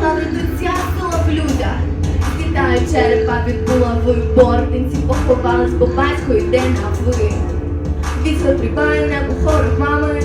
слави доця соловлюда. Вітаю черепа від булавою бординці поховались по батьку йде на ви. Вітер тріпає небо хорох мами,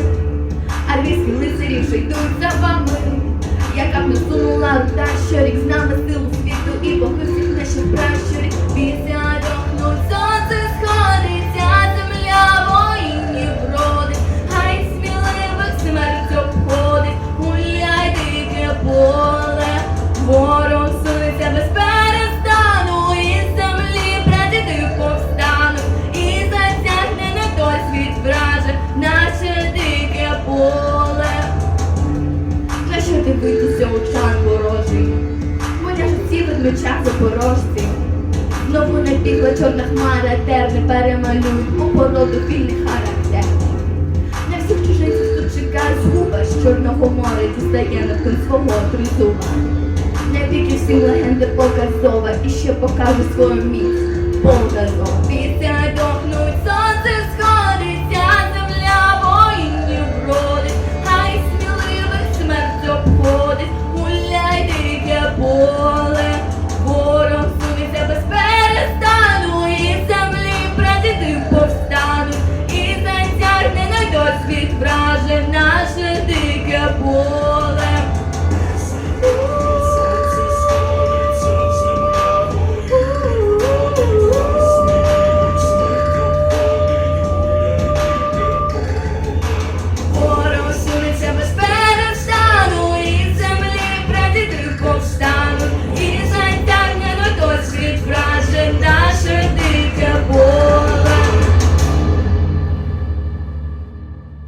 враже, наше дике поле. На що дивитися очам ворожий? Моя ж цілих мечах запорожці. Знову набігла чорна хмара, терни перемалюють у породу вільних характерів. На всіх чужинців тут чекає згуба з чорного моря дістає на кон свого тризуба. Не віки всім легенди показова і ще покаже свою міць. До